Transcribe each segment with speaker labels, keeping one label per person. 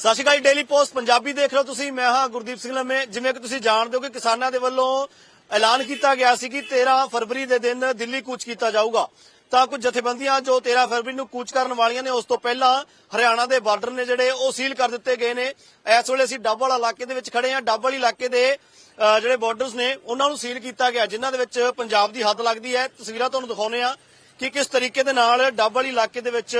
Speaker 1: ਸਤਿ ਸ਼੍ਰੀ ਅਕਾਲ daily post Punjabi ਦੇਖ ਰਹੇ ਹੋ ਤੁਸੀਂ। ਮੈਂ ਹਾਂ ਗੁਰਦੀਪ ਸਿੰਘ ਲੰਮੇ। ਜਿਵੇਂ ਕਿ ਤੁਸੀਂ ਜਾਣਦੇ ਹੋ ਕਿ ਕਿਸਾਨਾਂ ਦੇ ਵੱਲੋਂ ਐਲਾਨ ਕੀਤਾ ਗਿਆ ਸੀ ਕਿ 13 ਫਰਵਰੀ ਦੇ ਦਿਨ ਦਿੱਲੀ ਕੂਚ ਕੀਤਾ ਜਾਊਗਾ। ਤਾਂ ਕੁਝ ਜਥੇਬੰਦੀਆਂ ਜੋ 13 ਫਰਵਰੀ ਨੂੰ ਕੂਚ ਕਰਨ ਵਾਲੀਆਂ ਨੇ, ਉਸ ਤੋਂ ਪਹਿਲਾਂ ਹਰਿਆਣਾ ਦੇ ਬਾਰਡਰ ਨੇ ਜਿਹੜੇ, ਉਹ ਸੀਲ ਕਰ ਦਿੱਤੇ ਗਏ ਨੇ। ਇਸ ਵੇਲੇ ਅਸੀਂ ਡੱਬ ਵਾਲਾ ਇਲਾਕੇ ਦੇ ਵਿੱਚ ਖੜੇ ਹਾਂ। ਡੱਬ ਵਾਲੀ ਇਲਾਕੇ ਦੇ ਜਿਹੜੇ ਬਾਰਡਰਸ ਨੇ, ਉਹਨਾਂ ਨੂੰ ਸੀਲ ਕੀਤਾ ਗਿਆ, ਜਿਨ੍ਹਾਂ ਦੇ ਵਿੱਚ ਪੰਜਾਬ ਦੀ ਹੱਦ ਲੱਗਦੀ ਹੈ। ਤਸਵੀਰਾਂ ਤੁਹਾਨੂੰ ਦਿਖਾਉਂਦੇ ਆ ਕਿ ਕਿਸ ਤਰੀਕੇ ਦੇ ਨਾਲ ਡੱਬ ਵਾਲੀ ਇਲਾਕੇ ਦੇ ਵਿੱਚ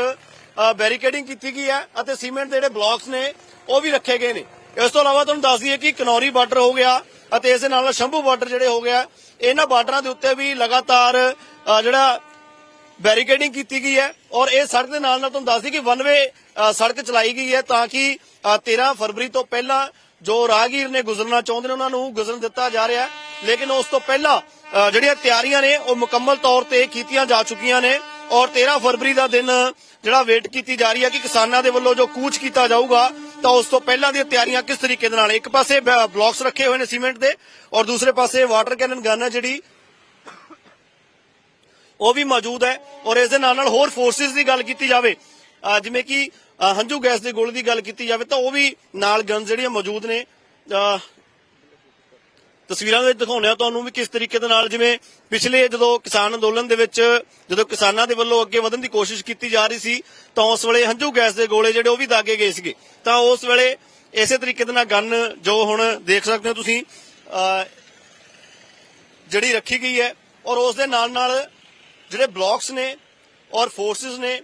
Speaker 1: ਬੈਰੀਕੇਡਿੰਗ ਕੀਤੀ ਗਈ ਹੈ ਅਤੇ ਸੀਮੈਂਟ ਦੇ ਜਿਹੜੇ ਬਲਾਕਸ ਨੇ ਉਹ ਵੀ ਰੱਖੇ ਗਏ ਨੇ। ਇਸ ਤੋਂ ਇਲਾਵਾ ਤੁਹਾਨੂੰ ਦੱਸ ਦਈਏ ਕਿ ਕਨੌਰੀ ਬਾਰਡਰ ਹੋ ਗਿਆ ਅਤੇ ਇਸ ਦੇ ਨਾਲ ਸ਼ੰਭੂ ਬਾਰਡਰ ਜਿਹੜੇ ਹੋ ਗਿਆ ਇਹਨਾਂ ਬਾਰਡਰਾਂ ਦੇ ਉੱਤੇ ਵੀ ਲਗਾਤਾਰ ਜਿਹੜਾ ਬੈਰੀਕੇਡਿੰਗ ਕੀਤੀ ਗਈ ਹੈ ਔਰ ਇਹ ਸੜਕ ਦੇ ਨਾਲ ਨਾਲ ਤੁਹਾਨੂੰ ਦੱਸ ਦਈ ਕਿ ਵਨ ਵੇ ਸੜਕ ਚਲਾਈ ਗਈ ਹੈ ਤਾਂ ਕਿ ਅ, 13 ਫਰਵਰੀ ਤੋਂ ਪਹਿਲਾਂ ਜੋ ਰਾਹਗੀਰ ਨੇ ਗੁਜ਼ਰਨਾ ਚਾਹੁੰਦੇ ਨੇ ਉਹਨਾਂ ਨੂੰ ਗੁਜ਼ਰਨ ਦਿੱਤਾ ਜਾ ਰਿਹਾ ਲੇਕਿਨ ਉਸ ਤੋਂ ਪਹਿਲਾਂ ਜਿਹੜੀਆਂ ਤਿਆਰੀਆਂ ਨੇ ਉਹ ਮੁਕੰਮਲ ਤੌਰ ਤੇ ਕੀਤੀਆਂ ਜਾ ਚੁੱਕੀਆਂ ਨੇ। ਔਰ 13 ਫਰਵਰੀ ਦਾ ਦਿਨ ਜਿਹੜਾ ਵੇਟ ਕੀਤੀ ਜਾ ਰਹੀ ਹੈ ਕਿ ਕਿਸਾਨਾਂ ਦੇ ਵੱਲੋਂ ਜੋ ਕੂਚ ਕੀਤਾ ਜਾਊਗਾ, ਤਾਂ ਉਸ ਤੋਂ ਪਹਿਲਾਂ ਦੀਆਂ ਤਿਆਰੀਆਂ ਕਿਸ ਤਰੀਕੇ ਦੇ ਨਾਲ ਇੱਕ ਪਾਸੇ ਬਲਾਕਸ ਰੱਖੇ ਹੋਏ ਨੇ ਸੀਮੈਂਟ ਦੇ ਔਰ ਦੂਸਰੇ ਪਾਸੇ ਵਾਟਰ ਕੈਨਨ ਗਨ ਹੈ ਜਿਹੜੀ, ਉਹ ਵੀ ਮੌਜੂਦ ਹੈ ਔਰ ਇਸ ਦੇ ਨਾਲ ਨਾਲ ਹੋਰ ਫੋਰਸਿਸ ਦੀ ਗੱਲ ਕੀਤੀ ਜਾਵੇ ਜਿਵੇਂ ਕਿ ਹੰਝੂ ਗੈਸ ਦੇ ਗੋਲੇ ਦੀ ਗੱਲ ਕੀਤੀ ਜਾਵੇ, ਤਾਂ ਉਹ ਵੀ ਨਾਲ ਗਨ ਜਿਹੜੀਆਂ ਮੌਜੂਦ ਨੇ ਤਸਵੀਰਾਂ ਵਿੱਚ ਦਿਖਾਉਂਦੇ ਆ ਤੁਹਾਨੂੰ ਵੀ ਕਿਸ ਤਰੀਕੇ ਦੇ ਨਾਲ ਜਿਵੇਂ ਪਿਛਲੇ ਜਦੋਂ ਕਿਸਾਨ ਅੰਦੋਲਨ ਦੇ ਵਿੱਚ, ਜਦੋਂ ਕਿਸਾਨਾਂ ਦੇ ਵੱਲੋਂ ਅੱਗੇ ਵਧਣ ਦੀ ਕੋਸ਼ਿਸ਼ ਕੀਤੀ ਜਾ ਰਹੀ ਸੀ, ਤਾਂ ਉਸ ਵੇਲੇ ਹੰਝੂ ਗੈਸ ਦੇ ਗੋਲੇ ਜਿਹੜੇ ਉਹ ਵੀ ਦਾਗੇ ਗਏ ਸੀਗੇ। ਤਾਂ ਉਸ ਵੇਲੇ ਇਸੇ ਤਰੀਕੇ ਦੇ ਨਾਲ ਗਨ ਜੋ ਹੁਣ ਦੇਖ ਸਕਦੇ ਹੋ ਤੁਸੀਂ ਜਿਹੜੀ ਰੱਖੀ ਗਈ ਹੈ ਔਰ ਉਸ ਦੇ ਨਾਲ ਨਾਲ ਜਿਹੜੇ ਬਲਾਕਸ ਨੇ ਔਰ ਫੋਰਸਿਸ ਨੇ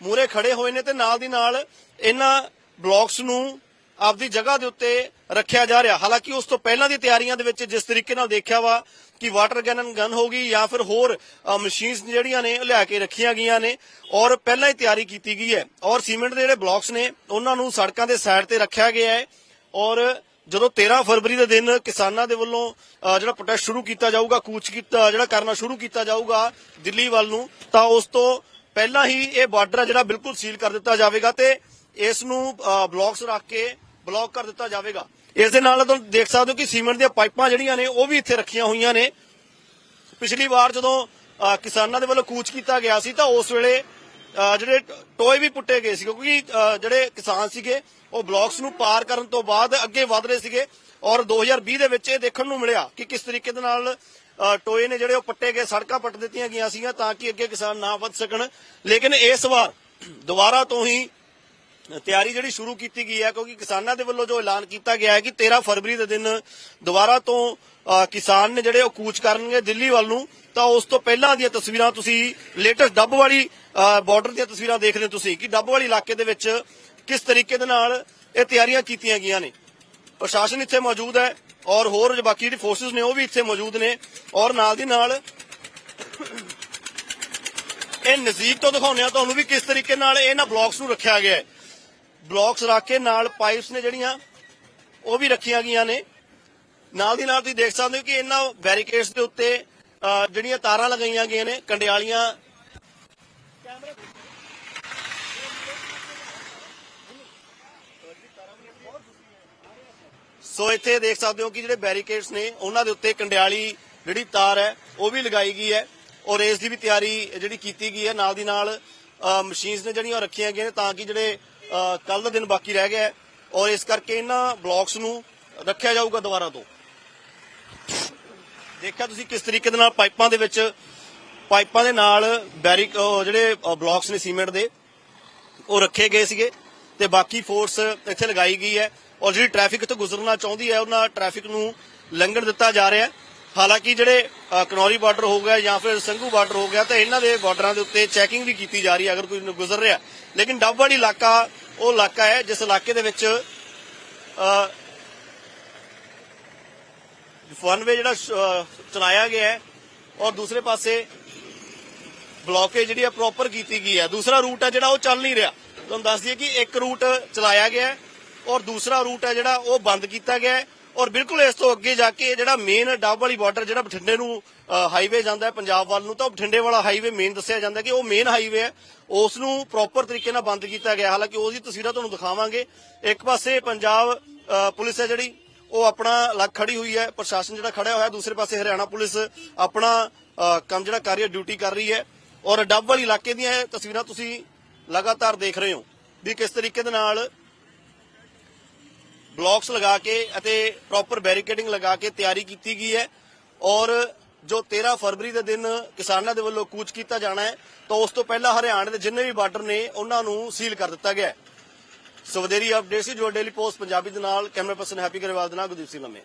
Speaker 1: ਮੂਰੇ ਖੜੇ ਹੋਏ ਨੇ ਤੇ ਨਾਲ ਦੀ ਨਾਲ ਇਹਨਾਂ ਬਲਾਕਸ ਨੂੰ ਆਪਦੀ ਜਗ੍ਹਾ ਦੇ ਉੱਤੇ ਰੱਖਿਆ ਜਾ ਰਿਹਾ। ਹਾਲਾਂਕਿ ਉਸ ਤੋਂ ਪਹਿਲਾਂ ਦੀ ਤਿਆਰੀਆਂ ਦੇ ਵਿੱਚ ਜਿਸ ਤਰੀਕੇ ਨਾਲ ਦੇਖਿਆ ਵਾ ਕਿ ਵਾਟਰ ਗਨ ਗਨ ਹੋਗੀ ਜਾਂ ਫਿਰ ਹੋਰ ਮਸ਼ੀਨਸ ਜਿਹੜੀਆਂ ਨੇ, ਲਿਆ ਕੇ ਰੱਖੀਆਂ ਗਈਆਂ ਨੇ ਔਰ ਪਹਿਲਾਂ ਹੀ ਤਿਆਰੀ ਕੀਤੀ ਗਈ ਹੈ। ਔਰ ਸੀਮੈਂਟ ਦੇ ਜਿਹੜੇ ਬਲਾਕਸ ਨੇ, ਉਹਨਾਂ ਨੂੰ ਸੜਕਾਂ ਦੇ ਸਾਈਡ ਤੇ ਰੱਖਿਆ ਗਿਆ ਹੈ ਔਰ ਜਦੋਂ 13 ਫਰਵਰੀ ਦੇ ਦਿਨ ਕਿਸਾਨਾਂ ਦੇ ਵੱਲੋਂ ਜਿਹੜਾ ਪ੍ਰੋਟੈਸਟ ਸ਼ੁਰੂ ਕੀਤਾ ਜਾਊਗਾ, ਕੂਚ ਕੀਤਾ, ਜਿਹੜਾ ਕਰਨਾ ਸ਼ੁਰੂ ਕੀਤਾ ਜਾਊਗਾ ਦਿੱਲੀ ਵੱਲ ਨੂੰ, ਤਾਂ ਉਸ ਤੋਂ ਪਹਿਲਾਂ ਹੀ ਇਹ ਬਾਰਡਰ ਜਿਹੜਾ ਬਿਲਕੁਲ ਸੀਲ ਕਰ ਦਿੱਤਾ ਜਾਵੇਗਾ ਤੇ ਇਸ ਨੂੰ ਬਲਾਕਸ ਰੱਖ ਕੇ ਬਲੌਕ ਕਰ ਦਿੱਤਾ ਜਾਵੇਗਾ। ਇਸ ਦੇ ਨਾਲ ਤੁਸੀਂ ਦੇਖ ਸਕਦੇ ਹੋ ਕਿ ਸੀਮੈਂਟ ਦੀਆਂ ਪਾਈਪਾਂ ਜਿਹੜੀਆਂ ਨੇ, ਉਹ ਵੀ ਇੱਥੇ ਰੱਖੀਆਂ ਹੋਈਆਂ ਨੇ। ਪਿਛਲੀ ਵਾਰ ਜਦੋਂ ਕਿਸਾਨਾਂ ਦੇ ਵੱਲੋਂ ਕੂਚ ਕੀਤਾ ਗਿਆ ਸੀ, ਤਾਂ ਉਸ ਵੇਲੇ ਜਿਹੜੇ ਟੋਏ ਵੀ ਪੁੱਟੇ ਗਏ ਸੀ, ਕਿਉਂਕਿ ਜਿਹੜੇ ਕਿਸਾਨ ਸੀਗੇ, ਉਹ ਬਲਾਕਸ ਨੂੰ ਪਾਰ ਕਰਨ ਤੋਂ ਬਾਅਦ ਅੱਗੇ ਵਧ ਰਹੇ ਸੀਗੇ। ਔਰ 2020 ਦੇ ਵਿੱਚ ਇਹ ਦੇਖਣ ਨੂੰ ਮਿਲਿਆ ਕਿ ਕਿਸ ਤਰੀਕੇ ਦੇ ਨਾਲ ਟੋਏ ਨੇ ਜਿਹੜੇ ਉਹ ਪੱਟੇ ਗਏ, ਸੜਕਾਂ ਪੱਟ ਦਿੱਤੀਆਂ ਗਈਆਂ ਸੀਗੀਆਂ, ਤਾਂ ਕਿ ਅੱਗੇ ਕਿਸਾਨ ਨਾ ਵੱਧ ਸਕਣ। ਲੇਕਿਨ ਇਸ ਵਾਰ, ਦੁਬਾਰਾ ਤੋਂ ਹੀ ਤਿਆਰੀ ਜਿਹੜੀ ਸ਼ੁਰੂ ਕੀਤੀ ਗਈ ਹੈ, ਕਿਉਂਕਿ ਕਿਸਾਨਾਂ ਦੇ ਵੱਲੋਂ ਜੋ ਐਲਾਨ ਕੀਤਾ ਗਿਆ ਹੈ ਕਿ 13 ਫਰਵਰੀ ਦੇ ਦਿਨ ਦੁਬਾਰਾ ਤੋਂ ਕਿਸਾਨ ਨੇ ਜਿਹੜੇ ਉਹ ਕੂਚ ਕਰਨਗੇ ਦਿੱਲੀ ਵੱਲ ਨੂੰ, ਤਾਂ ਉਸ ਤੋਂ ਪਹਿਲਾਂ ਦੀਆਂ ਤਸਵੀਰਾਂ ਤੁਸੀਂ ਲੇਟੈਸਟ ਡੱਬ ਵਾਲੀ ਬਾਰਡਰ ਦੀਆਂ ਤਸਵੀਰਾਂ ਦੇਖਦੇ ਹੋ ਤੁਸੀਂ, ਕਿ ਡੱਬ ਵਾਲੀ ਇਲਾਕੇ ਦੇ ਵਿੱਚ ਕਿਸ ਤਰੀਕੇ ਦੇ ਨਾਲ ਇਹ ਤਿਆਰੀਆਂ ਕੀਤੀਆਂ ਗਈਆਂ ਨੇ। ਪ੍ਰਸ਼ਾਸਨ ਇੱਥੇ ਮੌਜੂਦ ਹੈ ਔਰ ਹੋਰ ਬਾਕੀ ਜਿਹੜੀ ਫੋਰਸਸ ਨੇ ਉਹ ਵੀ ਇੱਥੇ ਮੌਜੂਦ ਨੇ ਔਰ ਨਾਲ ਦੀ ਨਾਲ ਇਹ ਨਜ਼ਦੀਕ ਤੋਂ ਦਿਖਾਉਂਦੇ ਆ ਤੁਹਾਨੂੰ ਵੀ ਕਿਸ ਤਰੀਕੇ ਨਾਲ ਇਹਨਾਂ ਬਲਾਕਸ ਨੂੰ ਰੱਖਿਆ ਗਿਆ ਹੈ। ਬਲਾਕਸ ਰੱਖ ਕੇ ਨਾਲ ਪਾਈਪਸ ਨੇ ਜਿਹੜੀਆਂ, ਉਹ ਵੀ ਰੱਖੀਆਂ ਗਈਆਂ ਨੇ। ਨਾਲ ਦੀ ਨਾਲ ਤੁਸੀਂ ਦੇਖ ਸਕਦੇ ਹੋ ਕਿ ਇਹਨਾਂ ਬੈਰੀਕੇਡਸ ਦੇ ਉੱਤੇ ਜਿਹੜੀਆਂ ਤਾਰਾਂ ਲਗਾਈਆਂ ਗਈਆਂ ਨੇ, ਕੰਡਿਆਲੀਆਂ। ਸੋ ਇੱਥੇ ਦੇਖ ਸਕਦੇ ਹੋ ਕਿ ਜਿਹੜੇ ਬੈਰੀਕੇਡਸ ਨੇ, ਉਹਨਾਂ ਦੇ ਉੱਤੇ ਕੰਡਿਆਲੀ ਜਿਹੜੀ ਤਾਰ ਹੈ, ਉਹ ਵੀ ਲਗਾਈ ਗਈ ਹੈ ਔਰ ਇਸ ਦੀ ਵੀ ਤਿਆਰੀ ਜਿਹੜੀ ਕੀਤੀ ਗਈ ਹੈ। ਨਾਲ ਦੀ ਨਾਲ ਮਸ਼ੀਨਸ ਨੇ ਜਿਹੜੀਆਂ ਰੱਖੀਆਂ ਗਈਆਂ ਨੇ ਤਾਂ ਕਿ ਜਿਹੜੇ ਕੱਲ ਦਾ ਦਿਨ ਬਾਕੀ ਰਹਿ ਗਿਆ ਔਰ ਇਸ ਕਰਕੇ ਇਹਨਾਂ ਬਲਾਕਸ ਨੂੰ ਰੱਖਿਆ ਜਾਊਗਾ ਦੁਬਾਰਾ ਤੋਂ। ਦੇਖਿਆ ਤੁਸੀਂ ਕਿਸ ਤਰੀਕੇ ਦੇ ਨਾਲ ਪਾਈਪਾਂ ਦੇ ਵਿੱਚ, ਪਾਈਪਾਂ ਦੇ ਨਾਲ ਬੈਰੀਕ ਜਿਹੜੇ ਬਲਾਕਸ ਨੇ ਸੀਮੈਂਟ ਦੇ, ਉਹ ਰੱਖੇ ਗਏ ਸੀਗੇ ਤੇ ਬਾਕੀ ਫੋਰਸ ਇੱਥੇ ਲਗਾਈ ਗਈ ਹੈ ਔਰ ਜਿਹੜੀ ਟ੍ਰੈਫਿਕ ਇੱਥੇ ਗੁਜ਼ਰਨਾ ਚਾਹੁੰਦੀ ਹੈ, ਉਹਨਾਂ ਟ੍ਰੈਫਿਕ ਨੂੰ ਲੰਘਣ ਦਿੱਤਾ ਜਾ ਰਿਹਾ ਹੈ। ਹਾਲਾਂਕਿ ਜਿਹੜੇ ਕਨੌਰੀ ਬਾਰਡਰ ਹੋ ਗਿਆ ਜਾਂ ਫਿਰ ਸੰਘੂ ਬਾਰਡਰ ਹੋ ਗਿਆ ਤਾਂ ਇਹਨਾਂ ਦੇ ਬਾਰਡਰਾਂ ਦੇ ਉੱਤੇ ਚੈਕਿੰਗ ਵੀ ਕੀਤੀ ਜਾ ਰਹੀ ਹੈ ਅਗਰ ਕੋਈ ਗੁਜ਼ਰ ਰਿਹਾ ਲੇਕਿਨ ਡੱਬਵਾੜੀ ਇਲਾਕਾ ਉਹ ਇਲਾਕਾ ਹੈ ਜਿਸ ਇਲਾਕੇ ਦੇ ਵਿੱਚ ਅ, ਜਿਹੜਾ ਚਲਾਇਆ ਗਿਆ ਹੈ ਔਰ ਦੂਸਰੇ ਪਾਸੇ ਬਲੌਕੇਜ ਜਿਹੜੀ ਹੈ ਪ੍ਰੋਪਰ ਕੀਤੀ ਗਈ ਹੈ। ਦੂਸਰਾ ਰੂਟ ਹੈ ਜਿਹੜਾ ਉਹ ਚੱਲ ਨਹੀਂ ਰਿਹਾ। ਤੁਹਾਨੂੰ ਦੱਸ ਦਈਏ ਕਿ ਇੱਕ ਰੂਟ ਚਲਾਇਆ ਗਿਆ ਔਰ ਦੂਸਰਾ ਰੂਟ ਹੈ ਜਿਹੜਾ ਉਹ ਬੰਦ ਕੀਤਾ ਗਿਆ ਔਰ ਬਿਲਕੁਲ ਇਸ ਤੋਂ ਅੱਗੇ ਜਾ ਕੇ ਜਿਹੜਾ ਮੇਨ ਡੱਬ ਵਾਲੀ ਬਾਰਡਰ ਜਿਹੜਾ ਬਠਿੰਡੇ ਨੂੰ ਹਾਈਵੇ ਜਾਂਦਾ ਹੈ ਪੰਜਾਬ ਵੱਲ ਨੂੰ, ਤਾਂ ਬਠਿੰਡੇ ਵਾਲਾ ਹਾਈਵੇ ਮੇਨ ਦੱਸਿਆ ਜਾਂਦਾ ਕਿ ਉਹ ਮੇਨ ਹਾਈਵੇ ਹੈ। ਉਸ ਨੂੰ ਪ੍ਰੋਪਰ ਤਰੀਕੇ ਨਾਲ ਬੰਦ ਕੀਤਾ ਗਿਆ। ਹਾਲਾਂਕਿ ਉਸ ਦੀ ਤਸਵੀਰਾਂ ਤੁਹਾਨੂੰ ਦਿਖਾਵਾਂਗੇ। ਇੱਕ ਪਾਸੇ ਪੰਜਾਬ ਪੁਲਿਸ ਹੈ ਜਿਹੜੀ, ਉਹ ਆਪਣਾ ਲੱਗ ਖੜੀ ਹੋਈ ਹੈ। ਪ੍ਰਸ਼ਾਸਨ ਜਿਹੜਾ ਖੜਿਆ ਹੋਇਆ, ਦੂਸਰੇ ਪਾਸੇ ਹਰਿਆਣਾ ਪੁਲਿਸ ਆਪਣਾ ਕੰਮ ਜਿਹੜਾ ਕਰ ਰਹੀ ਹੈ ਡਿਊਟੀ ਕਰ ਰਹੀ ਹੈ। ਔਰ ਡੱਬ ਵਾਲੀ ਇਲਾਕੇ ਦੀਆਂ ਤਸਵੀਰਾਂ ਤੁਸੀਂ ਲਗਾਤਾਰ ਦੇਖ ਰਹੇ ਹੋ ਵੀ ਕਿਸ ਤਰੀਕੇ ਦੇ ਨਾਲ ਬਲੌਕਸ ਲਗਾ ਕੇ ਅਤੇ ਪ੍ਰੋਪਰ ਬੈਰੀਕੇਡਿੰਗ ਲਗਾ ਕੇ ਤਿਆਰੀ ਕੀਤੀ ਗਈ ਹੈ ਔਰ ਜੋ 13 ਫਰਵਰੀ ਦੇ ਦਿਨ ਕਿਸਾਨਾਂ ਦੇ ਵੱਲੋਂ ਕੂਚ ਕੀਤਾ ਜਾਣਾ ਹੈ, ਤਾਂ ਉਸ ਤੋਂ ਪਹਿਲਾਂ ਹਰਿਆਣਾ ਦੇ ਜਿੰਨੇ ਵੀ ਬਾਰਡਰ ਨੇ, ਉਹਨਾਂ ਨੂੰ ਸੀਲ ਕਰ ਦਿੱਤਾ ਗਿਆ ਹੈ। ਸੋ ਅਪਡੇਟ ਸੀ, ਜੋ ਡੇਲੀ ਪੋਸਟ ਪੰਜਾਬੀ ਦੇ ਨਾਲ, ਕੈਮਰਾ ਪਰਸਨ ਹੈਪੀ ਗਰੇਵਾਲ ਦੇ ਨਾਲ ਗੁਰਦੀਪ ਸਿੰਘ ਲੰਮੇ